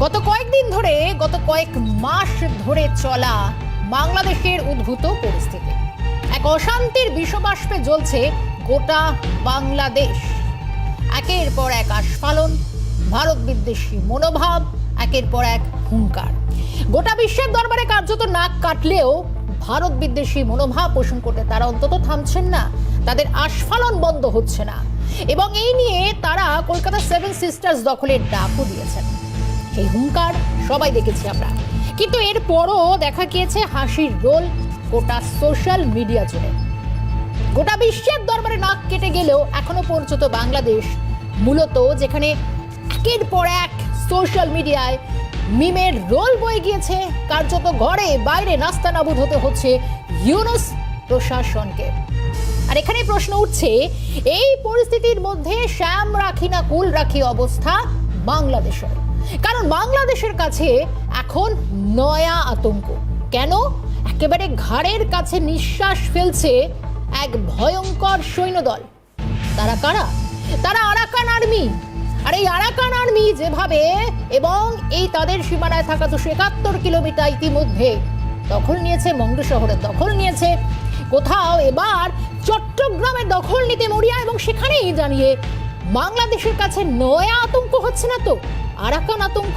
গত কয়েকদিন ধরে, গত কয়েক মাস ধরে চলা বাংলাদেশের উদ্ভূত পরিস্থিতি। এক অশান্তির বিষবাষ্পে জ্বলছে গোটা বাংলাদেশ। একের পর এক আস্ফালন, ভারত বিদ্বেষী মনোভাব, একের পর এক হুঙ্কার। গোটা বিশ্বের দরবারে কার্যত নাক কাটলেও ভারত বিদ্বেষী মনোভাব পোষণ করতে তারা অন্তত থামছেন না। তাদের আস্ফালন বন্ধ হচ্ছে না। এবং এই নিয়ে তারা কলকাতা সেভেন সিস্টার্স দখলের ডাকও দিয়েছেন। এই হুঙ্কার সবাই দেখেছি আমরা। কিন্তু এরপরও দেখা গিয়েছে হাসির রোল গোটা সোশ্যাল মিডিয়া জুড়ে। গোটা বিশ্বের দরবারে নাক কেটে গেলেও এখনও পর্যন্ত বাংলাদেশ, মূলত যেখানে একের পর এক সোশ্যাল মিডিয়ায় মিমের রোল বয়ে গিয়েছে, কার্যত ঘরে বাইরে নাস্তানাবুদ হতে হচ্ছে ইউনুস প্রশাসনকে। আর এখানে প্রশ্ন উঠছে, এই পরিস্থিতির মধ্যে শ্যাম রাখি না কুল রাখি অবস্থা বাংলাদেশের? কারণ বাংলাদেশের কাছে এখন নয়া আতঙ্ক। কেন? একেবারে ঘাড়ের কাছে নিঃশ্বাস ফেলছে এক ভয়ঙ্কর সৈন্যদল। তারা কারা? তারা আরাকান আর্মি। আর এই আরাকান আর্মি যেভাবে এবং এই তাদের সীমানায় থাকা দুশো একাত্তর কিলোমিটার ইতিমধ্যে দখল নিয়েছে, মংডু শহরের দখল নিয়েছে, কোথাও এবার চট্টগ্রামের দখল নিতে মরিয়া এবং সেখানেই জানিয়ে বাংলাদেশের কাছে নয়া আতঙ্ক হচ্ছে না তো? আরাকান আতঙ্ক।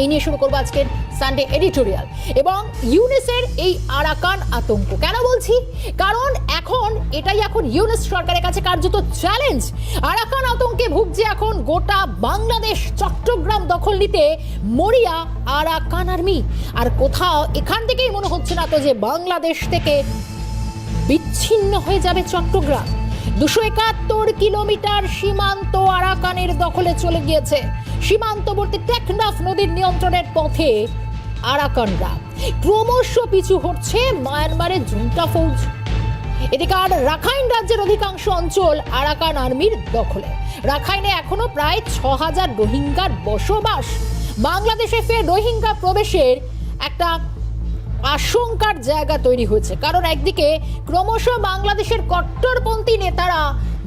এই নিয়ে শুরু করব আজকের সানডে এডিটোরিয়াল এবং ইউনেসের এই আরাকান আতঙ্ক। কেন বলছি? কারণ এখন এটাই এখন ইউনেস সরকারের কাছে কার্যত চ্যালেঞ্জ আরাকান আতঙ্কে ভুগছে এখন গোটা বাংলাদেশ চট্টগ্রাম দখল নিতে মরিয়া আরাকান আর্মি। আর কোথাও এখান থেকেই মনে হচ্ছে না তো যে বাংলাদেশ থেকে বিচ্ছিন্ন হয়ে যাবে চট্টগ্রাম। দুশো একাত্তর কিলোমিটার সীমান্ত আরাকানের দখলে চলে গিয়েছে। সীমান্তবর্তী টেকনাফ নদীর নিয়ন্ত্রণের পথে আরাকানরা। ক্রমশ পিছু হচ্ছে মায়ানমারের জুন্টা ফৌজ। এদিকে আর রাখাইন রাজ্যের অধিকাংশ অঞ্চল আরাকান আর্মির দখলে। রাখাইনে এখনও প্রায় ছ হাজার রোহিঙ্গার বসবাস। বাংলাদেশে ফের রোহিঙ্গা প্রবেশের একটা আশঙ্কার জায়গা তৈরি হয়েছে। কারণ একদিকে ক্রমশ বাংলাদেশের কট্টরপন্থী নেতারা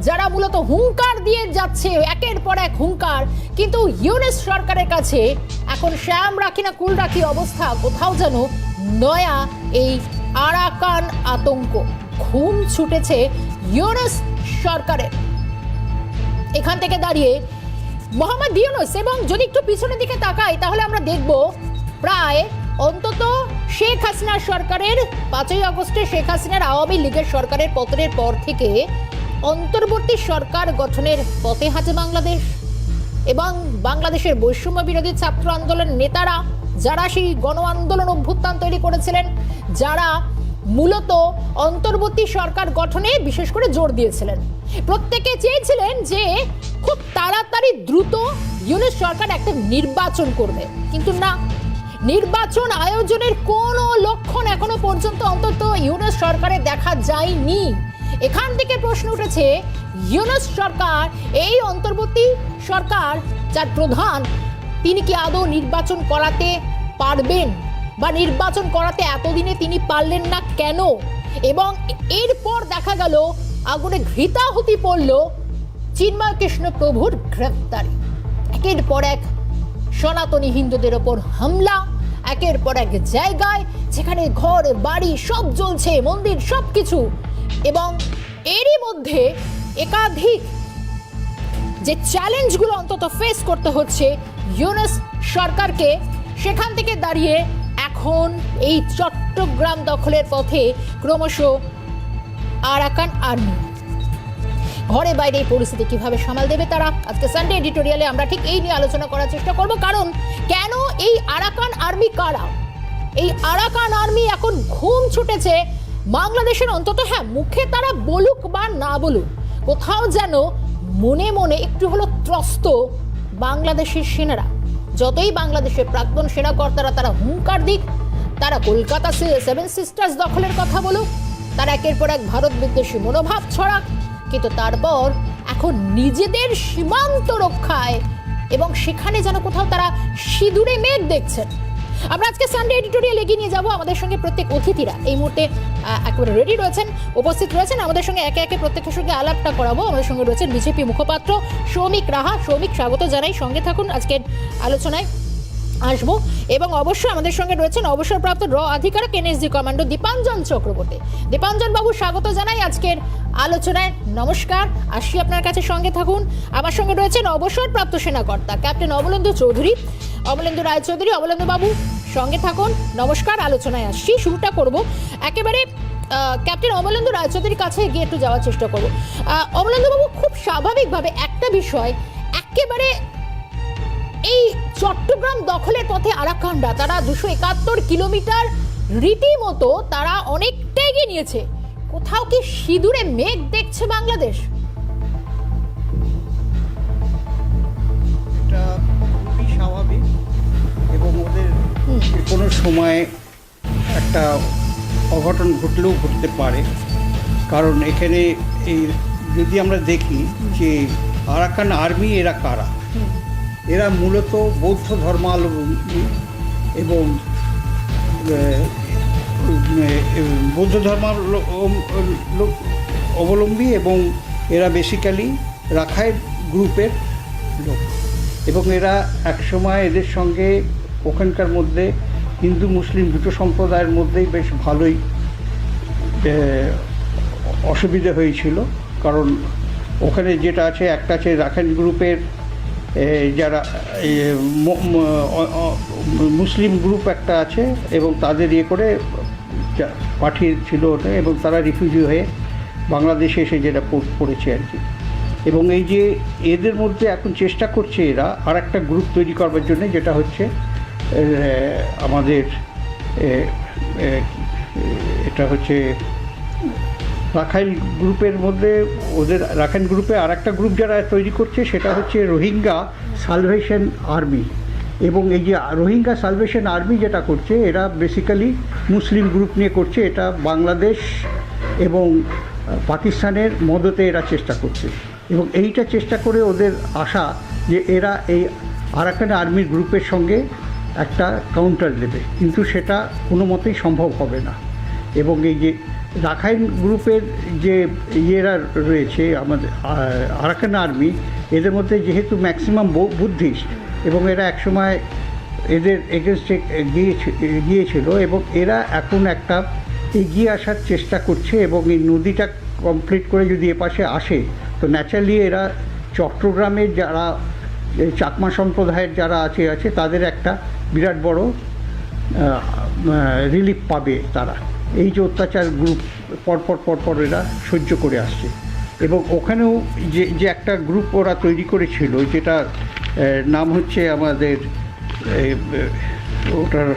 যারা মূলত হুঙ্কার দিয়ে যাচ্ছে, একের পর এক হুঙ্কার। কিন্তু ইউনেস সরকারের কাছে এখন শ্যাম রাখি না কুল রাখি অবস্থা, কোথাও যেন নয়া এই আরাকান আতঙ্ক। ঘুম ছুটেছে ইউনেস সরকারের। এখান থেকে দাঁড়িয়ে মোহাম্মদ ইউনুস এবং যদি একটু পিছনের দিকে তাকাই, তাহলে আমরা দেখব প্রায় অন্তত শেখ হাসিনার সরকারের পাঁচই আগস্টে শেখ হাসিনার আওয়ামী লীগের সরকারের পতনের পর থেকে অন্তর্বর্তী সরকার গঠনের পথে হাঁটে বাংলাদেশ। এবং বাংলাদেশের বৈষম্য বিরোধী ছাত্র আন্দোলন নেতারা, যারা সেই গণ আন্দোলন অভ্যুত্থান তৈরি করেছিলেন, যারা মূলত অন্তর্বর্তী সরকার গঠনে বিশেষ করে জোর দিয়েছিলেন। প্রত্যেকে চেয়েছিলেন যে খুব তাড়াতাড়ি দ্রুত ইউনিট সরকার একটা নির্বাচন করবে। কিন্তু না, নির্বাচন আয়োজনের কোনো লক্ষণ এখনও পর্যন্ত অন্তত ইউনিট সরকারে দেখা যায়নি। এখান থেকে প্রশ্ন উঠেছে, ইউনুস সরকার, এই অন্তর্বর্তী সরকার যার প্রধান, তিনি কি আদৌ নির্বাচন করাতে পারবেন? বা নির্বাচন করাতে এতদিনে তিনি পারলেন না কেন? এবং এরপর দেখা গেল, আগুনে ঘৃতাহুতি পড়ল চিন্ময় কৃষ্ণ প্রভুর গ্রেপ্তারি একের পর এক সনাতনী হিন্দুদের ওপর হামলা, একের পর এক জায়গায়, যেখানে ঘর, বাড়ি সব জ্বলছে, মন্দির সব কিছু এবং এরই মধ্যে একাধিক যে চ্যালেঞ্জগুলো অন্তত ফেস করতে হচ্ছে ইউনেস সরকারকে, সেখান থেকে দাঁড়িয়ে এখন এই চট্টগ্রাম দখলের পথে ক্রমশ আরাকান আর্মি। ঘরে বাইরে এই পরিস্থিতি কীভাবে সামাল দেবে তারা? আজকে সানডে এডিটোরিয়ালে আমরা ঠিক এই নিয়ে আলোচনা করার চেষ্টা করব, কারণ কেন এই আরাকান আর্মি কারা? এই আরাকান আর্মি এখন ঘুম ছুটেছে বাংলাদেশের অন্তত হ্যাঁ মুখে তারা বলুক বা না বলুক, কোথাও যেন মনে মনে একটু হলো ত্রস্ত বাংলাদেশের সেনারা। যতই বাংলাদেশের প্রাক্তন সেনাকর্তারা তারা হুঙ্কার দিক, তারা কলকাতা সেভেন সিস্টার্স দখলের কথা বলুক, তারা একের পর এক ভারত বিদ্বেষী মনোভাব ছড়াক, কিন্তু তারপর এখন নিজেদের সীমান্ত রক্ষায় এবং সেখানে যেন কোথাও তারা সিঁদুরে মেঘ দেখছেন। আমরা আজকে সানডে এডিটোরিয়াল এগিয়ে নিয়ে যাব আমাদের সঙ্গে প্রত্যেক অতিথিরা। এই মুহূর্তে একেবারে রেডি রয়েছেন, উপস্থিত রয়েছেন। আমাদের সঙ্গে একে একে প্রত্যেকের সঙ্গে আলাপটা করাবো। আমাদের সঙ্গে রয়েছেন বিজেপি মুখপাত্র শ্রমিক রাহা। শ্রমিক স্বাগত জানাই। সঙ্গে থাকুন আজকের আলোচনায়। আসব। এবং অবশ্যই আমাদের সঙ্গে রয়েছেন অবসরপ্রাপ্ত র আধিকারিক এনএসজি কমান্ডো দীপাঞ্জন চক্রবর্তী। দীপাঞ্জন বাবু স্বাগত জানাই আজকের আলোচনায়। নমস্কার আসি আপনার কাছে সঙ্গে থাকুন। আমার সঙ্গে রয়েছেন অবসরপ্রাপ্ত সেনাকর্তা ক্যাপ্টেন অমলেন্দু চৌধুরী। অমলেন্দু রায়চৌধুরী অমলেন্দু বাবু সঙ্গে থাকুন। নমস্কার আলোচনায় আসছি। শুরুটা করব। একেবারে ক্যাপ্টেন অমলেন্দু রায়চৌধুরীর কাছে গিয়ে একটু যাওয়ার চেষ্টা করব। আহ, অমলেন্দুবাবু খুব স্বাভাবিকভাবে একটা বিষয় একেবারে এই চট্টগ্রাম দখলের পথে আরাকানরা তারা দুশো একাত্তর কিলোমিটার রীতিমতো তারা অনেকটাই এগিয়ে নিয়েছে। কোথাও কি সিঁদুরে মেঘ দেখছে বাংলাদেশ? এটা খুবই স্বাভাবিক এবং ওদের যে কোনো সময় একটা অঘটন ঘটলেও ঘটতে পারে। কারণ এখানে এই যদি আমরা দেখি যে আরাকান আর্মি এরা কারা? এরা মূলত বৌদ্ধ ধর্মাবলম্বী এবং বৌদ্ধ ধর্মাবলম্বী অবলম্বী এবং এরা বেসিক্যালি রাখাই গ্রুপের লোক। এবং এরা একসময় এদের সঙ্গে ওখানকার মধ্যে হিন্দু, মুসলিম দুটো সম্প্রদায়ের মধ্যেই বেশ ভালোই অসুবিধে হয়েছিল। কারণ ওখানে যেটা আছে, একটা আছে রাখাইন গ্রুপের যারা মুসলিম গ্রুপ একটা আছে এবং তাদের ইয়ে করে পাঠিয়েছিল ওটা এবং তারা রিফিউজি হয়ে বাংলাদেশে এসে যেটা পড়- পড়েছে আর কি। এবং এই যে এদের মধ্যে এখন চেষ্টা করছে এরা আর একটা গ্রুপ তৈরি করবার জন্য, যেটা হচ্ছে আমাদের এটা হচ্ছে রাখাইন গ্রুপের মধ্যে, ওদের রাখাইন গ্রুপে আর একটা গ্রুপ যারা তৈরি করছে, সেটা হচ্ছে রোহিঙ্গা সালভেশন আর্মি এবং এই যে রোহিঙ্গা সালভেশন আর্মি যেটা করছে, এরা বেসিক্যালি মুসলিম গ্রুপ নিয়ে করছে, এটা বাংলাদেশ এবং পাকিস্তানের মদতে এরা চেষ্টা করছে। এবং এইটা চেষ্টা করে ওদের আশা যে এরা এই আরাকান আর্মির গ্রুপের সঙ্গে একটা কাউন্টার দেবে। কিন্তু সেটা কোনো মতেই সম্ভব হবে না। এবং এই যে রাখাইন গ্রুপের যে ইয়েরা রয়েছে, আমাদের আরাকান আর্মি, এদের মধ্যে যেহেতু ম্যাক্সিমাম বুদ্ধিস্ট এবং এরা একসময় এদের এগেনস্টে গিয়েছিল এবং এরা এখন একটা এগিয়ে আসার চেষ্টা করছে এবং এই নদীটা কমপ্লিট করে যদি এপাশে আসে, তো ন্যাচারালি এরা চট্টগ্রামের যারা চাকমা সম্প্রদায়ের যারা আছে আছে, তাদের একটা বিরাট বড় রিলিফ পাবে তারা। এই যে অত্যাচার গ্রুপ পরপর পরপর এরা সহ্য করে আসছে। এবং ওখানেও যে যে একটা গ্রুপ ওরা তৈরি করেছিল, যেটা নাম হচ্ছে আমাদের ওটার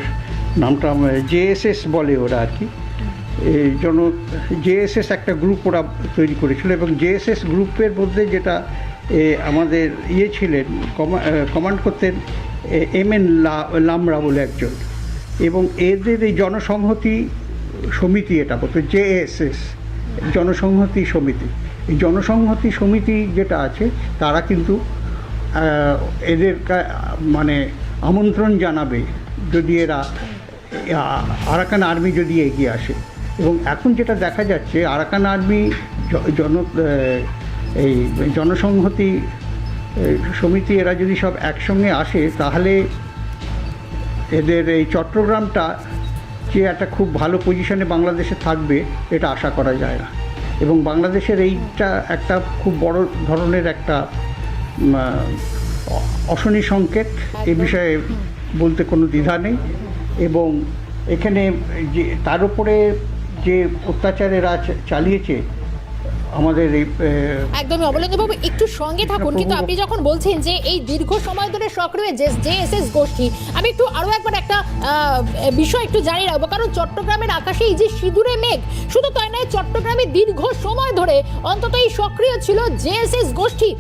নামটা জেএসএস বলে ওরা আর কি। জন জেএসএস একটা গ্রুপ ওরা তৈরি করেছিল এবং জেএসএস গ্রুপের মধ্যে যেটা আমাদের ইয়ে ছিলেন কমান্ড করতেন এম এন লামরা বলে একজন। এবং এদের এই জনসংহতি সমিতি এটা বলতো জেএসএস জনসংহতি সমিতি। এই জনসংহতি সমিতি যেটা আছে, তারা কিন্তু এদের মানে আমন্ত্রণ জানাবে যদি এরা আরাকান আর্মি যদি এগিয়ে আসে। এবং এখন যেটা দেখা যাচ্ছে, আরাকান আর্মি জন এই জনসংহতি সমিতি এরা যদি সব একসঙ্গে আসে, তাহলে এদের এই চট্টগ্রামটা যে একটা খুব ভালো পজিশনে বাংলাদেশে থাকবে এটা আশা করা যায় না। এবং বাংলাদেশের এইটা একটা খুব বড় ধরনের একটা অশনি সংকেত এ বিষয়ে বলতে কোনো দ্বিধা নেই। এবং এখানে যে তার উপরে যে অত্যাচারের আজ চালিয়েছে আমাদের এই একদমই অবলেন্দুবাবু একটু সঙ্গে থাকুন কিন্তু আপনি যখন বলছেন যে এই দীর্ঘ সময় ধরে সক্রিয় যে জেএসএস গোষ্ঠী আমি একটু আরও একবার একটা বিষয় একটু জানিয়ে রাখব। কারণ চট্টগ্রামের আকাশে এই যে সিঁদুরে মেঘ শুধু তাই নয় চট্টগ্রামে দীর্ঘ সময় ধরে অন্তত এই সক্রিয় ছিল জেএসএস গোষ্ঠী।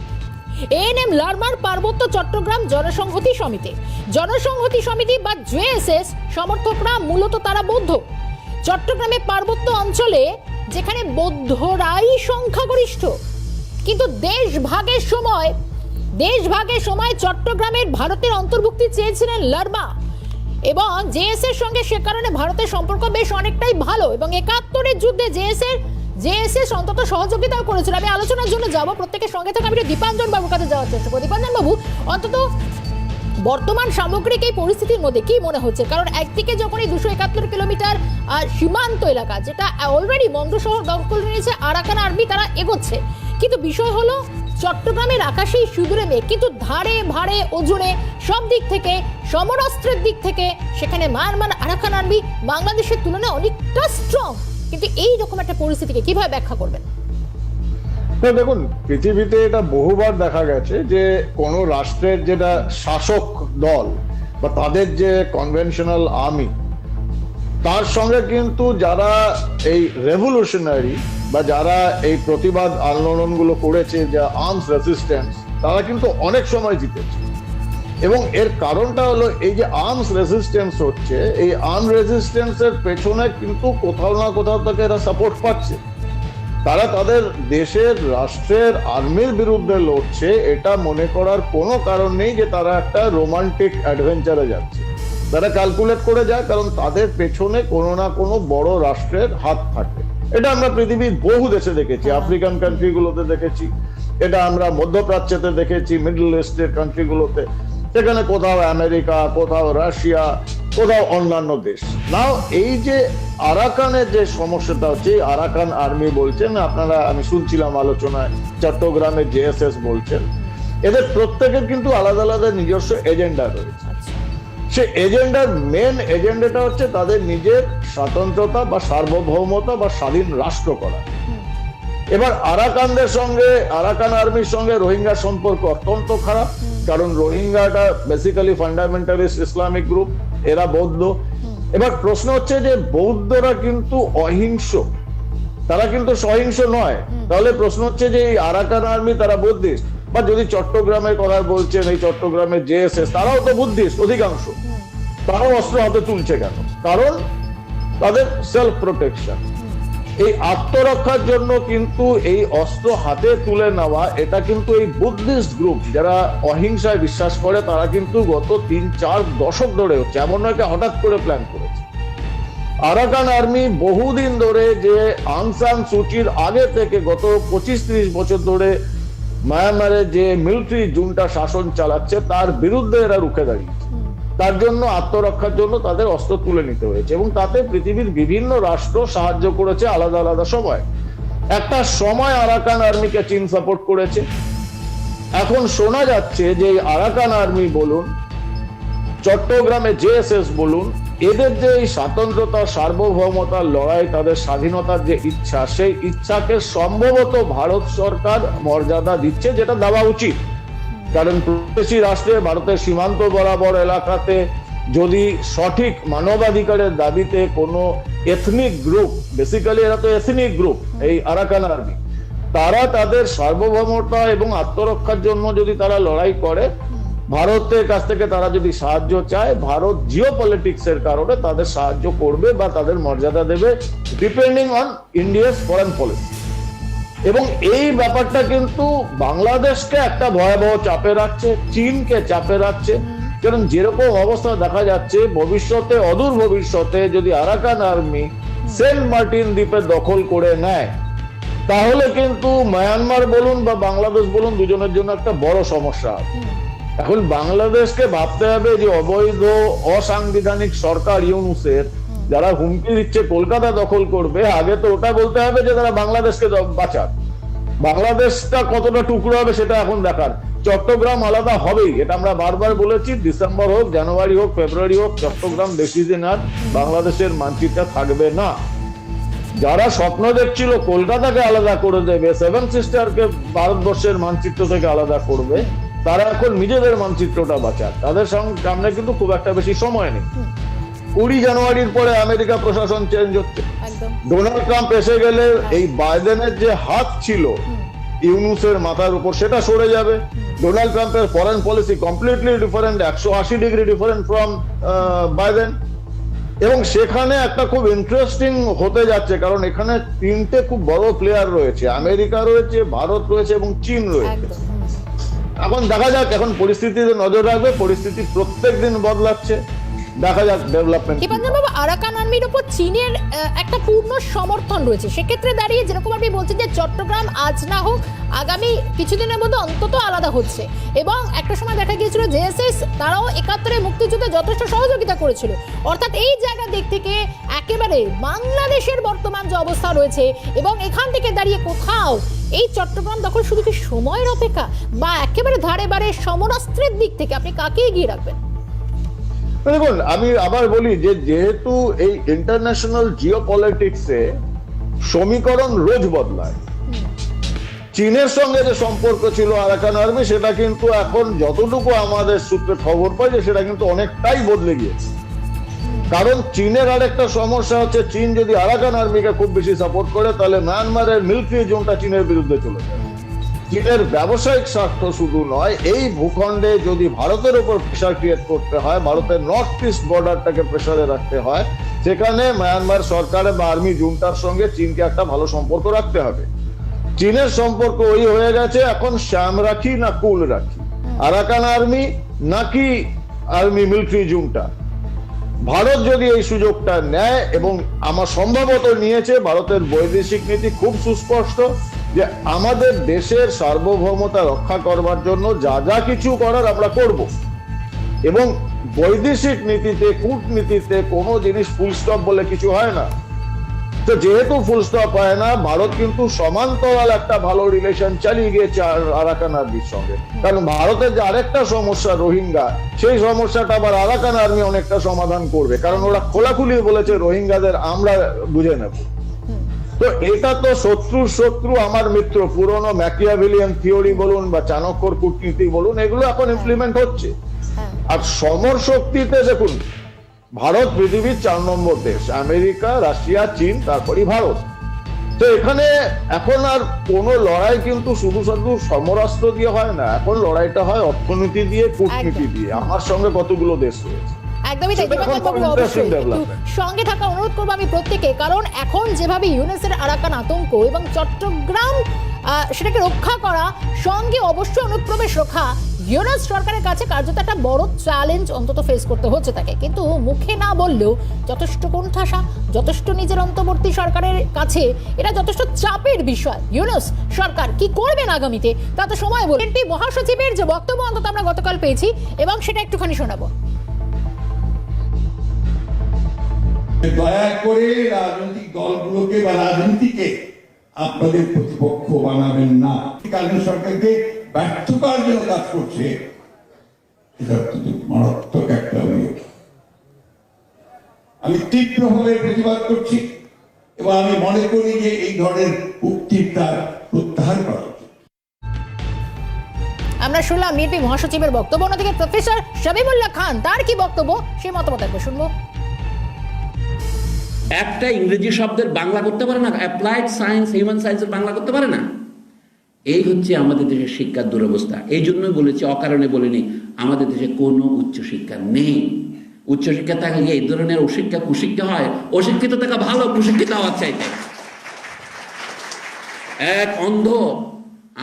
এএনএম লারমার পার্বত্য চট্টগ্রাম জনসংহতি সমিতি। জনসংহতি সমিতি বা জেএসএস সমর্থকরা মূলত তারা বৌদ্ধ। চট্টগ্রামে পার্বত্য অঞ্চলে যেখানে বৌদ্ধরাই সংখ্যাগরিষ্ঠ। কিন্তু দেশ ভাগের সময় দেশ ভাগের সময় চট্টগ্রামের ভারতের অন্তর্ভুক্তি চেয়েছিলেন লারমা। এবং জেএস এর সঙ্গে সে কারণে ভারতের সম্পর্ক বেশ অনেকটাই ভালো। এবং একাত্তরের যুদ্ধে জেএস এর জেএসএস অন্তত সহযোগিতাও করেছিল। আমি আলোচনার জন্য যাব। প্রত্যেকের সঙ্গে থেকে আমি দীপাঞ্জন বাবুর কাছে যাওয়ার চেষ্টা করব। দীপাঞ্জন বাবু, অন্তত বর্তমান সামগ্রিক এই পরিস্থিতির মধ্যে কি মনে হচ্ছে? কারণ একদিকে যখন এই দুশো একাত্তর কিলোমিটার সীমান্ত এলাকা, যেটা অলরেডি মন্দ্র শহর দখল নিয়েছে আরাকান আর্মি তারা এগোচ্ছে। কিন্তু বিষয় হলো, চট্টগ্রামের আকাশেই সুদূরে মেঘ, কিন্তু ধারে, ভারে, ওজনে সব দিক থেকে, সমরাস্ত্রের দিক থেকে সেখানে মায়ানমার আরাকান আর্মি বাংলাদেশের তুলনায় অনেকটা স্ট্রং কিন্তু এই রকম একটা পরিস্থিতিকে কীভাবে ব্যাখ্যা করবেন? না, দেখুন, পৃথিবীতে এটা বহুবার দেখা গেছে যে কোন রাষ্ট্রের যেটা শাসক দল বা তাদের যে কনভেনশনাল আর্মি তার সঙ্গে কিন্তু যারা এই রেভলিউশনারি বা যারা এই প্রতিবাদ আন্দোলনগুলো করেছে যা আর্মস রেসিস্ট্যান্স তারা কিন্তু অনেক সময় জিতেছে। এবং এর কারণটা হলো এই যে আর্মস রেজিস্ট্যান্স হচ্ছে, এই আর্ম রেজিস্ট্যান্সের পেছনে কিন্তু কোথাও না কোথাও থেকে এরা সাপোর্ট পাচ্ছে। তারা তাদের দেশের রাষ্ট্রের আর্মির বিরুদ্ধে লড়ছে এটা মনে করার কোনো কারণ নেই যে তারা একটা রোমান্টিক অ্যাডভেঞ্চারে যাচ্ছে। তারা ক্যালকুলেট করে যায় কারণ তাদের পেছনে কোনো না কোনো বড় রাষ্ট্রের হাত থাকে। এটা আমরা পৃথিবীর বহু দেশে দেখেছি আফ্রিকান কান্ট্রিগুলোতে দেখেছি। এটা আমরা মধ্যপ্রাচ্যতে দেখেছি মিডল ইস্টের কান্ট্রিগুলোতে সেখানে কোথাও আমেরিকা কোথাও রাশিয়া কোথাও অন্যান্য দেশ। নাও এই যে আরাকানের যে সমস্যাটা হচ্ছে আরাকান আর্মি বলছেন আপনারা আমি শুনছিলাম আলোচনায় চট্টগ্রামের জেএসএস বলছেন এদের প্রত্যেকের কিন্তু আলাদা আলাদা নিজস্ব এজেন্ডা রয়েছে। সে এজেন্ডার মেন এজেন্ডাটা হচ্ছে তাদের নিজের স্বাতন্ত্রতা বা সার্বভৌমতা বা স্বাধীন রাষ্ট্র করা। এবার আরাকানদের সঙ্গে, আরাকান আর্মির সঙ্গে রোহিঙ্গা সম্পর্ক অত্যন্ত খারাপ, কারণ রোহিঙ্গাটা বেসিক্যালি ফান্ডামেন্টালিস্ট ইসলামিক গ্রুপ এরা বৌদ্ধ। এবার প্রশ্ন হচ্ছে যে বৌদ্ধরা কিন্তু অহিংস, তারা কিন্তু সহিংস নয়। তাহলে প্রশ্ন হচ্ছে যে এই আরাকান আর্মি তারা বুদ্ধিস্ট? বা যদি চট্টগ্রামের কথা বলছেন, এই চট্টগ্রামের জেএসএস তারাও তো বুদ্ধিস্ট অধিকাংশ। তারাও অস্ত্র হাতে তুলছে কেন? কারণ তাদের সেলফ প্রোটেকশন এই আত্মরক্ষার জন্য কিন্তু এই অস্ত্র হাতে তুলে নেওয়া, এটা কিন্তু এই বুদ্ধিস্ট গ্রুপ। যারা অহিংসায় বিশ্বাস করে, তারা কিন্তু গত তিন, চার দশক ধরে হচ্ছে, এমন নয় হঠাৎ করে প্ল্যান করেছে। আরাকান আর্মি বহুদিন ধরে যে আংসান সুচির আগে থেকে গত পঁচিশ, ত্রিশ বছর ধরে মায়ানমারের যে মিলিটারি জুনটা শাসন চালাচ্ছে, তার বিরুদ্ধে এরা রুখে দাঁড়িয়েছে। তার জন্য আত্মরক্ষার জন্য তাদের অস্ত্র তুলে নিতে হয়েছে এবং তাতে পৃথিবীর বিভিন্ন রাষ্ট্র সাহায্য করেছে আলাদা আলাদা সময়। একটা সময় আরাকান আর্মিকে চীন সাপোর্ট করেছে। এখন শোনা যাচ্ছে যে আরাকান আর্মি বলুন, চট্টগ্রামে জেএসএস বলুন, এদের যে এই স্বাতন্ত্রতা সার্বভৌমতার লড়াই, তাদের স্বাধীনতার যে ইচ্ছা, সেই ইচ্ছাকে সম্ভবত ভারত সরকার মর্যাদা দিচ্ছে, যেটা দেওয়া উচিত। কারণ প্রতিবেশী রাষ্ট্রে ভারতের সীমান্ত বরাবর এলাকাতে যদি সঠিক মানবাধিকারের দাবিতে কোনো এথনিক গ্রুপ বেসিক্যালি এরা তো এথনিক গ্রুপ এই আরাকান আর্মি তারা তাদের সার্বভৌমতা এবং আত্মরক্ষার জন্য যদি তারা লড়াই করে, ভারতের কাছ থেকে তারা যদি সাহায্য চায়, ভারত জিও এর কারণে তাদের সাহায্য করবে বা তাদের মর্যাদা দেবে depending on India's foreign policy এবং এই ব্যাপারটা কিন্তু বাংলাদেশকে একটা ভয়াবহ চাপে রাখছে, চীনকে চাপে রাখছে। কারণ যেরকম অবস্থা দেখা যাচ্ছে, ভবিষ্যতে, অদূর ভবিষ্যতে যদি আরাকান আর্মি সেন্ট মার্টিন দ্বীপে দখল করে নেয়, তাহলে কিন্তু মায়ানমার বলুন বা বাংলাদেশ বলুন, দুজনের জন্য একটা বড় সমস্যা। এখন বাংলাদেশকে ভাবতে হবে যে অবৈধ, অসাংবিধানিক সরকার ইউনুসের যারা হুমকি দিচ্ছে, কলকাতা দখল করবে। আগে তো ওটা বলতে হবে যে, তারা বাংলাদেশকে বাঁচাক। বাংলাদেশটা কতটা টুকরো হবে সেটা এখন দেখার। চট্টগ্রাম আলাদা হবেই। এটা আমরা বারবার বলেছি, ডিসেম্বর হোক, জানুয়ারি হোক, ফেব্রুয়ারি হোক, চট্টগ্রাম দিন আর বাংলাদেশের মানচিত্রে থাকবে না। যারা স্বপ্ন দেখছিল কলকাতাকে আলাদা করে দেবে, সেভেন সিস্টারকে ভারতবর্ষের মানচিত্র থেকে আলাদা করবে, তারা এখন নিজেদের মানচিত্রটা বাঁচাক। তাদের সামনে কিন্তু খুব একটা বেশি সময় নেই। কুড়ি জানুয়ারির পরে আমেরিকা প্রশাসন চেঞ্জ হচ্ছে। ডোনাল্ড ট্রাম্প এসে গেলে এই বাইডেনের যে হাত ছিল ইউনুসের মাথার উপর সেটা সরে যাবে। ডোনাল্ড ট্রাম্পের ফরেন পলিসি কমপ্লিটলি ডিফারেন্ট একশো আশি ডিগ্রি ডিফারেন্ট ফ্রম বাইডেন এবং সেখানে একটা খুব ইন্টারেস্টিং হতে যাচ্ছে কারণ এখানে তিনটে খুব বড় প্লেয়ার রয়েছে। আমেরিকা রয়েছে ভারত রয়েছে এবং চীন রয়েছে। এখন দেখা যাক এখন পরিস্থিতিতে নজর রাখবে পরিস্থিতি প্রত্যেক দিন বদলাচ্ছে। দেখা যাক ডেভেলপমেন্ট দীপাঞ্জন বাবু আরাকান আর্মির উপর চীনের একটা পূর্ণ সমর্থন রয়েছে। সেক্ষেত্রে দাঁড়িয়ে যেরকম আপনি বলছেন যে চট্টগ্রাম আজ না হোক আগামী কিছুদিনের মধ্যে অন্তত আলাদা হচ্ছে। এবং একটা সময় দেখা গিয়েছিল জেএসএস তারাও একাত্তরে মুক্তিযুদ্ধে যথেষ্ট সহযোগিতা করেছিল। অর্থাৎ এই জায়গার দিক থেকে একেবারে বাংলাদেশের বর্তমান যে অবস্থা রয়েছে এবং এখান থেকে দাঁড়িয়ে কোথাও এই চট্টগ্রাম দখল শুধু কি সময়ের অপেক্ষা বা একেবারে ধারে বারে সমরাস্ত্রের দিক থেকে আপনি কাকে এগিয়ে রাখবেন? দেখুন, আমি আবার বলি যে যেহেতু এই ইন্টারন্যাশনাল জিও পলিটিক্সে সমীকরণ রোজ বদলায়। চীনের সঙ্গে যে সম্পর্ক ছিল আরাকান আর্মি সেটা কিন্তু এখন যতটুকু আমাদের সূত্রে খবর পাই যে সেটা কিন্তু অনেকটাই বদলে গিয়েছে। কারণ চীনের আরেকটা সমস্যা হচ্ছে, চীন যদি আরাকান আর্মিকে খুব বেশি সাপোর্ট করে, তাহলে মিয়ানমারের মিলিটারি জোনটা চীনের বিরুদ্ধে চলে যায়। চীনের ব্যবসায়িক স্বার্থ শুধু নয় এই ভূখণ্ডে যদি ভারতের উপর প্রেশার ক্রিয়েট করতে হয় ভারতের নর্থ ইস্ট বর্ডারটাকে প্রেশারে রাখতে হয় সেখানে মায়ানমার সরকার বা আর্মি জুনটার সঙ্গে চীনকে একটা ভালো সম্পর্ক রাখতে হবে। চীনের সম্পর্ক ওই হয়ে গেছে এখন শ্যাম রাখি না কুল রাখি আরাকান আর্মি নাকি আর্মি মিলিটারি জুনটা ভারত যদি এই সুযোগটা নেয় এবং আমার সম্ভবত নিয়েছে ভারতের বৈদেশিক নীতি খুব সুস্পষ্ট। যে আমাদের দেশের সার্বভৌমতা রক্ষা করবার জন্য যা যা কিছু করার আমরা করব। এবং বৈদেশিক নীতিতে, কূটনীতিতে কোনো জিনিস ফুল স্টপ বলে কিছু হয় না। তো যেহেতু ফুল স্টপ হয় না, ভারত কিন্তু সমান্তরাল একটা ভালো রিলেশন চালিয়ে গিয়েছে আর- আরাকান আর্মির সঙ্গে। কারণ ভারতের যে আরেকটা সমস্যা রোহিঙ্গা, সেই সমস্যাটা আবার আরাকান আর্মি অনেকটা সমাধান করবে। কারণ ওরা খোলাখুলি বলেছে, রোহিঙ্গাদের আমরা বুঝে নেব। তো এটা তো শত্রুর শত্রু আমার মিত্র পুরনো ম্যাকিয়াভিলিয়ান থিওরি বলুন বা চাণক্যর কূটনীতি বলুন এগুলো এখন ইমপ্লিমেন্ট হচ্ছে। হ্যাঁ। আর সমর শক্তিতে দেখুন ভারত পৃথিবীর চার নম্বর দেশ আমেরিকা রাশিয়া চীন তারপরই ভারত। তো এখানে এখন আর কোনো লড়াই কিন্তু শুধু শুধু সমরাস্ত্র দিয়ে হয় না এখন লড়াইটা হয় অর্থনীতি দিয়ে কূটনীতি দিয়ে। আমার সঙ্গে কতগুলো দেশ রয়েছে? একদমই তাই বাবু অবশ্যই। একটু সঙ্গে থাকা অনুরোধ করব আমি প্রত্যেকে কারণ এখন যেভাবে ইউনেসের আরাকান আতঙ্ক এবং চট্টগ্রাম সেটাকে রক্ষা করা সঙ্গে অবশ্যই অনুপ্রবেশ রক্ষা ইউনেস সরকারের কাছে কার্যত একটা বড় চ্যালেঞ্জ অন্তত ফেস করতে হচ্ছে তাকে। কিন্তু মুখে না বললেও যথেষ্ট কোণঠাসা যথেষ্ট নিজের অন্তর্বর্তী সরকারের কাছে এটা যথেষ্ট চাপের বিষয়। ইউনেস সরকার কি করবেন আগামীতে? তা তো সময় বলবেন মহাসচিবের যে বক্তব্য অন্তত আমরা গতকাল পেয়েছি এবং সেটা একটুখানি শোনাবো। দয়া করে রাজনৈতিক দলগুলোকে বা রাজনীতিকে আপনাদের প্রতিপক্ষ বানাবেন না। সরকারকে ব্যর্থ করার জন্য কাজ করছে, এটা মারাত্মক একটা অভিযোগ। আমি তীব্রভাবে প্রতিবাদ করছি এবং আমি মনে করি যে এই ধরনের উক্তির তার প্রত্যাহার করা আমরা শুনলাম বিএনপি মহাসচিবের বক্তব্য, অন্যদিকে প্রফেসর শবিবুল্লাহ খান, তার কি বক্তব্য? সেই মতামত একবার শুনব। একটা ইংরেজি শব্দের বাংলা করতে পারে না অ্যাপ্লাইড সায়েন্স হিউম্যান সায়েন্সের বাংলা করতে পারে না। এই হচ্ছে আমাদের দেশের শিক্ষার দুরবস্থা। এই জন্যই বলেছি, অকারণে বলিনি, আমাদের দেশে কোনো উচ্চশিক্ষা নেই। উচ্চশিক্ষা থাকলে এই ধরনের অশিক্ষা কুশিক্ষা হয়? অশিক্ষিত থাকা ভালো, কুশিক্ষিত হওয়ার চাইতে। এক অন্ধ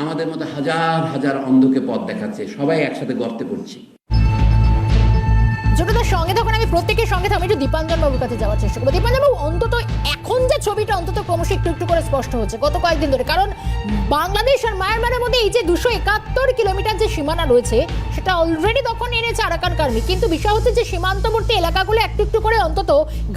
আমাদের মতো হাজার হাজার অন্ধকে পথ দেখাচ্ছে, সবাই একসাথে গর্তে পড়ছি। সঙ্গে তখন প্রত্যেকের সঙ্গে আমি একটু দীপাঞ্জন বাবুর কাছে যাওয়ার চেষ্টা করব। দীপাঞ্জন বাবু, অন্তত এখন যে ছবিটা, অন্তত ক্রমশ একটু একটু করে স্পষ্ট হচ্ছে, গত কয়েকদিন ধরে। কারণ বাংলাদেশ আর মায়ানমারের মধ্যে এই যে দুশো একাত্তর কিলোমিটার যে সীমানা রয়েছে, সেটা অলরেডি তখন এনেছে আরাকান আর্মি কিন্তু বিষয় হচ্ছে যে সীমান্তবর্তী এলাকাগুলো একটু একটু করে অন্তত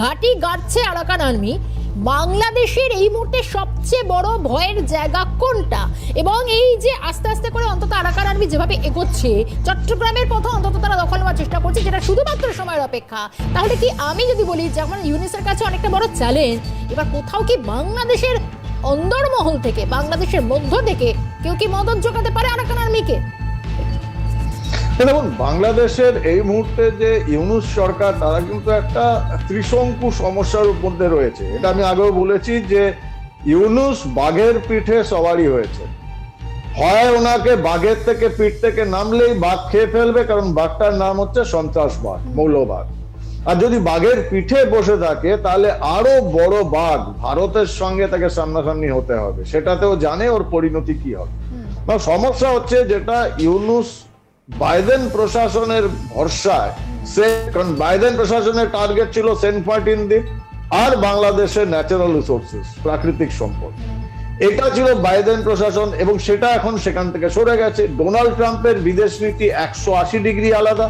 ঘাটি গাড়ছে আরাকান আর্মি। বাংলাদেশের এই মুহূর্তে সবচেয়ে বড় ভয়ের জায়গা কোনটা? এবং এই যে আস্তে আস্তে করে অন্তত আরাকান আর্মি যেভাবে এগোচ্ছে, চট্টগ্রামের পথে অন্তত তারা দখল নেওয়ার চেষ্টা করছে, যেটা শুধুমাত্র সময়ের অপেক্ষা। তাহলে কি আমি যদি বলি যেমন ইউনিসের কাছে অনেকটা বড় চ্যালেঞ্জ এবার কোথাও কি বাংলাদেশের অন্দরমহল থেকে, বাংলাদেশের মধ্য থেকে কেউ কি মদত জোগাতে পারে আরাকান আর্মিকে? দেখুন বাংলাদেশের এই মুহূর্তে যে ইউনুস সরকার তারা কিন্তু একটা ত্রিশঙ্কু সমস্যার মধ্যে রয়েছে। এটা আমি আগেও বলেছি যে ইউনুস বাঘের পিঠে সবারই হয়েছে। হয় ওনাকে বাঘের থেকে পিঠ থেকে নামলেই বাঘ খেয়ে ফেলবে কারণ বাঘটার নাম হচ্ছে সন্ত্রাসবাদ মৌলবাদ আর যদি বাঘের পিঠে বসে থাকে তাহলে আরও বড় বাঘ ভারতের সঙ্গে তাকে সামনাসামনি হতে হবে। সেটাতেও জানে ওর পরিণতি কি হবে। সমস্যা হচ্ছে যেটা ইউনুস বাইডেন প্রশাসনের ভরসায়, সে, কারণ বাইডেন প্রশাসনের টার্গেট ছিল সেন্ট মার্টিন দ্বীপ আর বাংলাদেশের ন্যাচারাল রিসোর্সেস প্রাকৃতিক সম্পদ। এটা ছিল বাইডেন প্রশাসন এবং সেটা এখন সেখান থেকে সরে গেছে। ডোনাল্ড ট্রাম্পের বিদেশ নীতি একশো আশি ডিগ্রি আলাদা।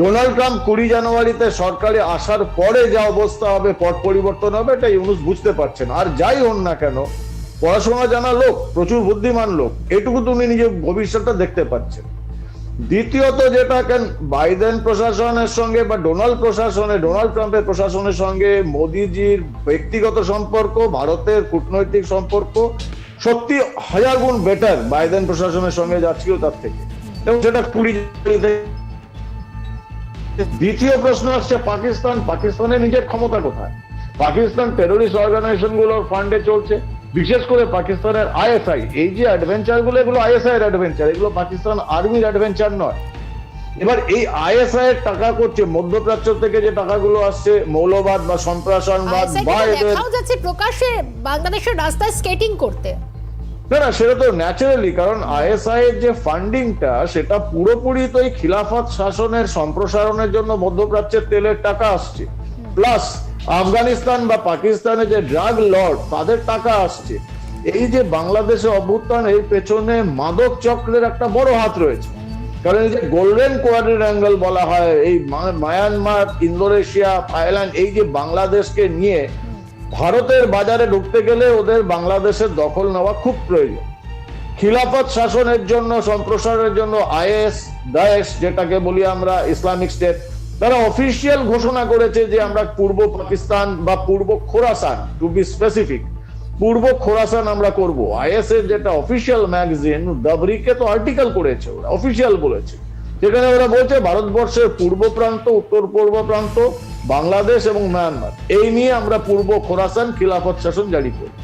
ডোনাল্ড ট্রাম্প কুড়ি জানুয়ারিতে সরকারে আসার পরে যা অবস্থা হবে, পট পরিবর্তন হবে, এটা ইউনুস বুঝতে পারছেন। আর যাই হন না কেন, পড়াশোনা জানা লোক, প্রচুর বুদ্ধিমান লোক, এটুকু তুমি নিজের ভবিষ্যৎটা দেখতে পাচ্ছেন। দ্বিতীয়ত যেটা কেন বাইডেন প্রশাসনের সঙ্গে বা ডোনাল্ড প্রশাসনে ডোনাল্ড ট্রাম্পের প্রশাসনের সঙ্গে মোদিজির ব্যক্তিগত সম্পর্ক, ভারতের কূটনৈতিক সম্পর্ক সত্যি হাজার গুণ বেটার বাইডেন প্রশাসনের সঙ্গে যাচ্ছিল তার থেকে। এবং সেটা কুড়ি দ্বিতীয় প্রশ্ন আসছে পাকিস্তান। পাকিস্তানের নিজের ক্ষমতা কোথায়? পাকিস্তান টেরোরিস্ট অর্গানাইজেশনগুলোর ফান্ডে চলছে। বিশেষ করে পাকিস্তানের আইএসআই এই যে অ্যাডভেঞ্চারগুলো এগুলো আইএসআই এর অ্যাডভেঞ্চার এগুলো পাকিস্তান আর্মির অ্যাডভেঞ্চার নয়। এবার এই আইএসআই এর টাকা করছে মধ্যপ্রাচ্য থেকে যে টাকাগুলো আসছে মৌলবাদ বা সন্ত্রাসবাদ বা এদের দেখাও যাচ্ছে প্রকাশ্যে বাংলাদেশের রাস্তায় স্কেটিং করতে। না না সেটা তো ন্যাচারালি কারণ আইএসআই এর যে ফান্ডিংটা সেটা পুরোপুরি তো এই খিলাফত শাসনের সম্প্রসারণের জন্য মধ্যপ্রাচ্যের তেলের টাকা আসছে। প্লাস আফগানিস্তান বা পাকিস্তানে যে ড্রাগ লর্ড তাদের টাকা আসছে। এই যে বাংলাদেশে অভ্যুত্থান, এর পেছনে মাদক চক্রের একটা বড় হাত রয়েছে। কারণ এই যে গোল্ডেন কোয়াড্রিল্যাঙ্গেল বলা হয়, এই মায়ানমার ইন্দোনেশিয়া থাইল্যান্ড এই যে বাংলাদেশকে নিয়ে, ভারতের বাজারে ঢুকতে গেলে ওদের বাংলাদেশের দখল নেওয়া খুব প্রয়োজন। খিলাফত শাসনের জন্য, সম্প্রসারণের জন্য আইএস দায়েশ যেটাকে বলি আমরা ইসলামিক স্টেট তারা অফিসিয়াল ঘোষণা করেছে যে আমরা পূর্ব পাকিস্তান বা পূর্ব খোরাসান টু বি স্পেসিফিক পূর্ব খোরাসান আমরা করব। আইএস এর যেটা অফিসিয়াল ম্যাগাজিন দাবরিকে তো আর্টিকেল করেছে ওরা অফিসিয়াল বলেছে। যেখানে ওরা বলছে ভারতবর্ষের পূর্ব প্রান্ত, উত্তর পূর্ব প্রান্ত, বাংলাদেশ এবং মায়ানমার এই নিয়ে আমরা পূর্ব খোরাসান খিলাফত শাসন জারি করব।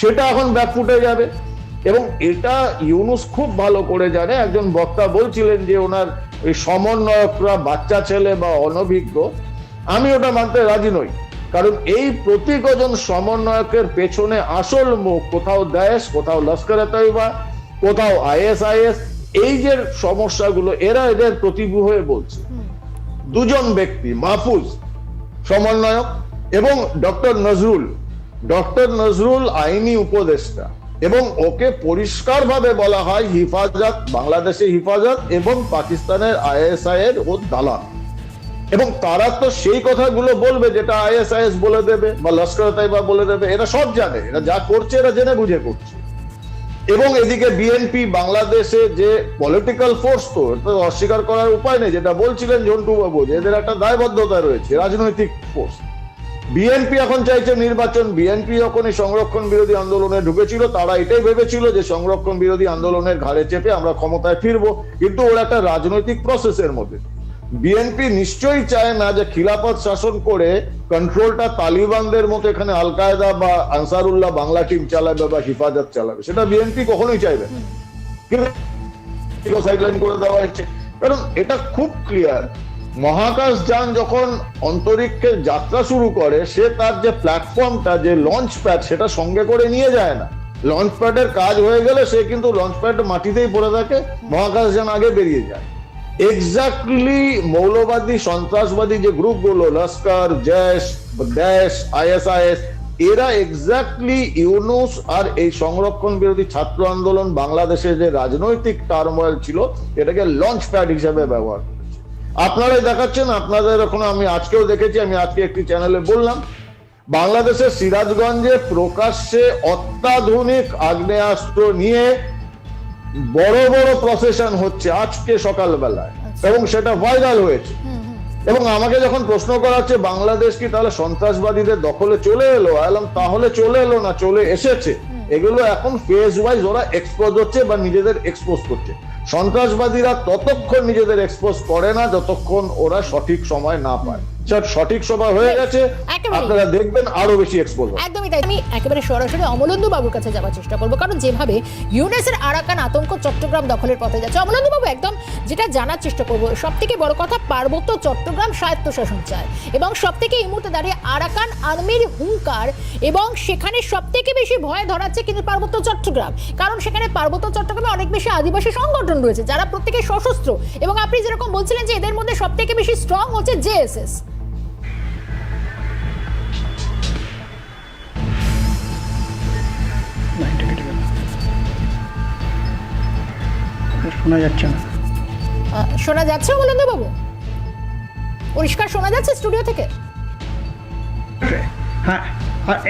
সেটা এখন ব্যাকফুটে যাবে এবং এটা ইউনুস খুব ভালো করে জানে। একজন বক্তা বলছিলেন যে ওনার এই সমন্বয়করা বাচ্চা ছেলে বা অনভিজ্ঞ আমি ওটা মানতে রাজি নই। কারণ এই প্রতীকজন সমন্বয়কের পেছনে আসল মুখ কোথাও দেশ কোথাও লস্কর তৈবা কোথাও আইএসআইএস এই যে সমস্যাগুলো এরা এদের প্রতিভূ হয়ে বলছে। দুজন ব্যক্তি মাহফুজ সমন্বয়ক এবং ডক্টর নজরুল। ডক্টর নজরুল আইনি উপদেষ্টা। এবং ওকে পরিষ্কারভাবে বলা হয় হিফাজত বাংলাদেশের হিফাজত এবং পাকিস্তানের আইএসআই এর ও দালাল। এবং তারা তো সেই কথাগুলো বলবে যেটা আইএসআইএস বলে দেবে বা লস্কর তাইবা বলে দেবে, এরা সব জানে। এরা যা করছে, এরা জেনে বুঝে করছে। এবং এদিকে বিএনপি বাংলাদেশে যে পলিটিক্যাল ফোর্স তো অস্বীকার করার উপায় নেই। যেটা বলছিলেন ঝন্টু বাবু যে এদের একটা দায়বদ্ধতা রয়েছে, রাজনৈতিক ফোর্স বিএনপি এখন চাইছে নির্বাচন। বিএনপি যখন এই সংরক্ষণ বিরোধী আন্দোলনে ঢুকেছিল, তারা এটাই ভেবেছিল যে সংরক্ষণ বিরোধী আন্দোলনের ঘাড়ে চেপে আমরা ক্ষমতায় ফিরবো। কিন্তু ওরা একটা রাজনৈতিক প্রসেসের মধ্যে। বিএনপি নিশ্চয়ই চায় না যে খিলাফত শাসন করে কন্ট্রোলটা তালিবানদের মতো এখানে আল কায়দা বা আনসারুল্লাহ বাংলা টিম চালাবে বা হিফাজত চালাবে। সেটা বিএনপি কখনোই চাইবে কিন্তু করে দেওয়া হয়েছে। কারণ এটা খুব ক্লিয়ার মহাকাশ যান যখন অন্তরিক্ষের যাত্রা শুরু করে, সে তার যে প্ল্যাটফর্মটা যে লঞ্চ প্যাড সেটা সঙ্গে করে নিয়ে যায় না। লঞ্চ প্যাডের কাজ হয়ে গেলে সে কিন্তু লঞ্চ প্যাড মাটিতেই পড়ে থাকে মহাকাশ যান আগে বেরিয়ে যায়। এক্স্যাক্টলি মৌলবাদী, সন্ত্রাসবাদী যে গ্রুপগুলো লস্কর জেশ দেশ আইএসআইএস এরা এক্স্যাক্টলি ইউনুস আর এই সংরক্ষণ বিরোধী ছাত্র আন্দোলন বাংলাদেশে যে রাজনৈতিক টার্মোয়েল ছিল, এটাকে লঞ্চ প্যাড হিসেবে ব্যবহার করেছে আপনারাই দেখাচ্ছেন আপনাদের এখন আমি আজকেও দেখেছি আমি আজকে একটি চ্যানেলে বললাম। বাংলাদেশের সিরাজগঞ্জে প্রকাশ্যে অত্যাধুনিক আগ্নেয়াস্ত্র নিয়ে বড় বড় প্রসেশন হচ্ছে আজকে সকালবেলায়। এবং সেটা ভাইরাল হয়েছে। এবং আমাকে যখন প্রশ্ন করা হচ্ছে বাংলাদেশ কি তাহলে সন্ত্রাসবাদীদের দখলে চলে এলো? এলাম তাহলে চলে এলো না চলে এসেছে। এগুলো এখন ফেজ ওয়াইজ ওরা এক্সপোজ হচ্ছে বা নিজেদের এক্সপোজ করছে। সন্ত্রাসবাদীরা ততক্ষণ নিজেদের এক্সপোজ করে না যতক্ষণ ওরা সঠিক সময় না পায়। স্যার সঠিক সময় হয়ে গেছে আপনারা দেখবেন আরও বেশি এক্সপোজ একদমই তাই। আমি একেবারে সরাসরি অমলেন্দু বাবুর কাছে যাওয়ার চেষ্টা করব কারণ যেভাবে ইউনেসের আরাকান আতঙ্ক চট্টগ্রাম দখলের পথে যাচ্ছে অমলেন্দু বাবু একদম যেটা জানার চেষ্টা করব সব থেকে বড় কথা পার্বত্য চট্টগ্রাম স্বায়ত্তশাসন চায় এবং সব থেকে এই মুহূর্তে দাঁড়িয়ে আরাকান আর্মির হুঙ্কার এবং সেখানে সব থেকে বেশি ভয় ধরাচ্ছে কিন্তু পার্বত্য চট্টগ্রাম কারণ সেখানে পার্বত্য চট্টগ্রামে অনেক বেশি আদিবাসী সংগঠন রয়েছে যারা প্রত্যেকে সশস্ত্র এবং আপনি যেরকম বলছিলেন যে এদের মধ্যে সব থেকে বেশি স্ট্রং হচ্ছে জেএসএস শোনা যাচ্ছে না। শোনা যাচ্ছে অমলেন্দু বাবু? পরিষ্কার শোনা যাচ্ছে স্টুডিও থেকে? হ্যাঁ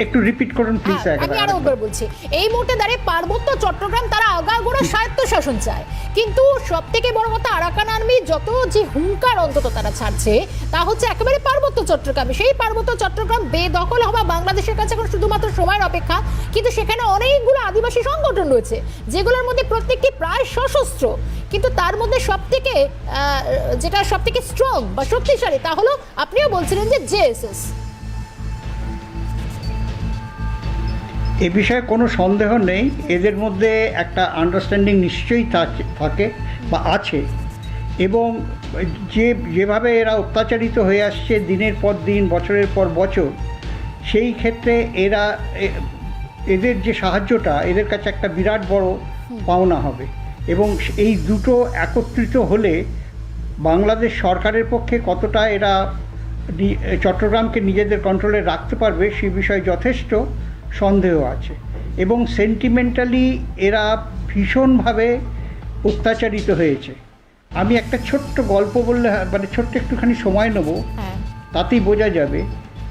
একটু রিপিট করুন প্লিজ হ্যাঁ, আমি আরও একবার বলছি। এই মুহূর্তে দাঁড়িয়ে পার্বত্য চট্টগ্রাম তারা আগাগোড়া স্বায়ত্ত শাসন চায়। কিন্তু সব থেকে বড় কথা আরাকান আর্মি যত যে হুঙ্কার অন্তত তারা ছাড়ছে তা হচ্ছে একেবারে পার্বত্য চট্টগ্রামে। সেই পার্বত্য চট্টগ্রাম বেদখল হওয়া বাংলাদেশের কাছে এখন শুধুমাত্র সময়ের অপেক্ষা। কিন্তু সেখানে অনেকগুলো আদিবাসী সংগঠন রয়েছে যেগুলোর মধ্যে প্রত্যেকটি প্রায় সশস্ত্র। কিন্তু তার মধ্যে সব থেকে যেটা সব থেকে স্ট্রং বা শক্তিশালী তা হলো আপনিও বলছিলেন যে জেএসএস এ বিষয়ে কোনো সন্দেহ নেই। এদের মধ্যে একটা আন্ডারস্ট্যান্ডিং নিশ্চয়ই থাকে- থাকে বা আছে। এবং যে যেভাবে এরা অত্যাচারিত হয়ে আসছে দিনের পর দিন বছরের পর বছর সেই ক্ষেত্রে এরা এদের যে সাহায্যটা এদের কাছে একটা বিরাট বড় পাওনা হবে। এবং এই দুটো একত্রিত হলে বাংলাদেশ সরকারের পক্ষে কতটা এরা চট্টগ্রামকে নিজেদের কন্ট্রোলে রাখতে পারবে সে বিষয়ে যথেষ্ট। সন্দেহ আছে। এবং সেন্টিমেন্টালি এরা ভীষণভাবে অত্যাচারিত হয়েছে। আমি একটা ছোট্ট গল্প বললে হয়- মানে ছোট্ট একটুখানি সময় নেব। হ্যাঁ। তাতেই বোঝা যাবে।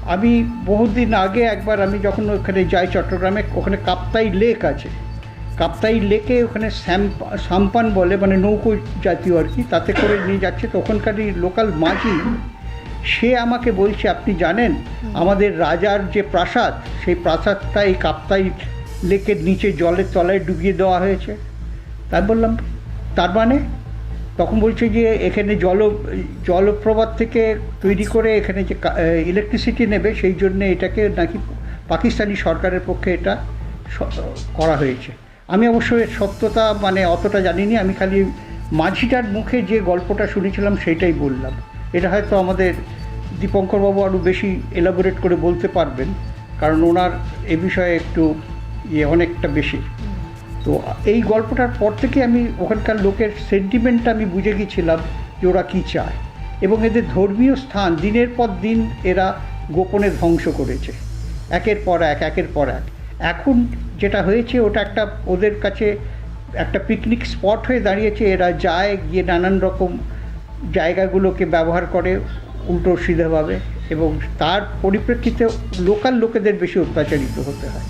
আমি বহুদিন আগে একবার আমি যখন ওখানে যাই চট্টগ্রামে ওখানে কাপ্তাই লেক আছে। কাপ্তাই লেকে ওখানে স্যাম্প সাম্পান বলে মানে নৌকো জাতীয় আর কি তাতে করে নিয়ে যাচ্ছে। তো ওখানকারই লোকাল মাঝি সে আমাকে বলছে আপনি জানেন আমাদের রাজার যে প্রাসাদ সেই প্রাসাদটা এই কাপ্তাই লেকের নিচে জলের তলায় ডুবিয়ে দেওয়া হয়েছে। তাই বললাম তার মানে? তখন বলছে যে এখানে জল জলপ্রপাত থেকে তৈরি করে এখানে যে ইলেকট্রিসিটি নেবে সেই জন্য এটাকে নাকি পাকিস্তানি সরকারের পক্ষে এটা করা হয়েছে। আমি অবশ্য এর সত্যতা মানে অতটা জানিনি আমি খালি মাঝিটার মুখে যে গল্পটা শুনেছিলাম সেটাই বললাম। এটা হয়তো আমাদের দীপঙ্করবাবু আরও বেশি এলাবোরেট করে বলতে পারবেন, কারণ ওনার এ বিষয়ে একটু ইয়ে অনেকটা বেশি। তো এই গল্পটার পর থেকে আমি ওখানকার লোকের সেন্টিমেন্টটা আমি বুঝে গেছিলাম যে ওরা কী চায়। এবং এদের ধর্মীয় স্থান, দিনের পর দিন এরা গোপনে ধ্বংস করেছে। একের পর এক, একের পর এক। এখন যেটা হয়েছে, ওটা একটা ওদের কাছে একটা পিকনিক স্পট হয়ে দাঁড়িয়েছে। এরা যায়, গিয়ে নানান রকম জায়গাগুলোকে ব্যবহার করে উল্টো সিধেভাবে এবং তার পরিপ্রেক্ষিতে লোকাল লোকেদের বেশি অত্যাচারিত হতে হয়।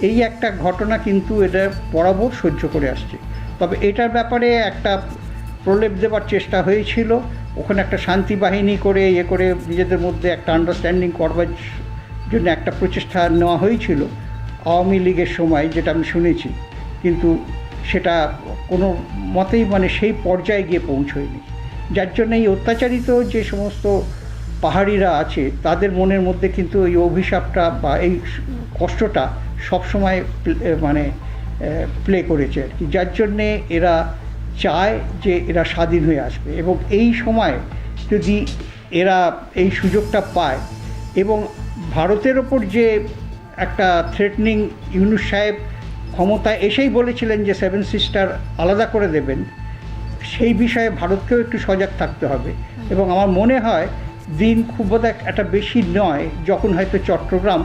এই একটা ঘটনা কিন্তু এটা বরাবর সহ্য করে আসছে। তবে এটার ব্যাপারে একটা প্রলেপ দেওয়ার চেষ্টা হয়েছিল। ওখানে একটা শান্তি বাহিনী করে ইয়ে করে নিজেদের মধ্যে একটা আন্ডারস্ট্যান্ডিং করবার জন্য একটা প্রচেষ্টা নেওয়া হয়েছিল আওয়ামী লীগের সময়, যেটা আমি শুনেছি। কিন্তু সেটা কোনো মতেই মানে সেই পর্যায়ে গিয়ে পৌঁছয়নি। যার জন্য এই অত্যাচারিত যে সমস্ত পাহাড়িরা আছে, তাদের মনের মধ্যে কিন্তু এই অভিশাপটা বা এই কষ্টটা সবসময় মানে প্লে করেছে আর কি। যার জন্যে এরা চায় যে এরা স্বাধীন হয়ে আসবে এবং এই সময় যদি এরা এই সুযোগটা পায় এবং ভারতের ওপর যে একটা থ্রেটনিং ইউনুস সাহেব ক্ষমতা এসেই বলেছিলেন যে সেভেন সিস্টার আলাদা করে দেবেন। সেই বিষয়ে ভারতকেও একটু সজাগ থাকতে হবে। এবং আমার মনে হয় দিন খুব একটা বেশি নয়, যখন হয়তো চট্টগ্রাম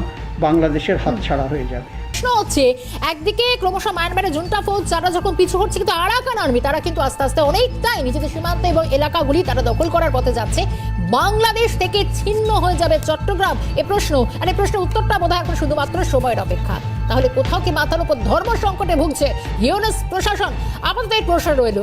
বাংলাদেশের হাতছাড়া হয়ে যাবে। প্রশ্ন হচ্ছে, একদিকে ক্রমশ মায়ানমারের জুনটা ফৌজ তারা যখন পিছু হচ্ছে, কিন্তু আরাকান আর্মি, তারা কিন্তু আস্তে আস্তে অনেকটাই নিজেদের সীমান্ত এবং এলাকাগুলি তারা দখল করার পথে যাচ্ছে। বাংলাদেশ থেকে ছিন্ন হয়ে যাবে চট্টগ্রাম? এ প্রশ্ন, আর এই প্রশ্নের উত্তরটা বোধ এখন শুধুমাত্র সময়ের অপেক্ষা। তাহলে কোথাও কি মাথার উপর ধর্ম সংকটে ভুগছে ইউনেস প্রশাসন? আপাতত এই প্রশ্ন রইল।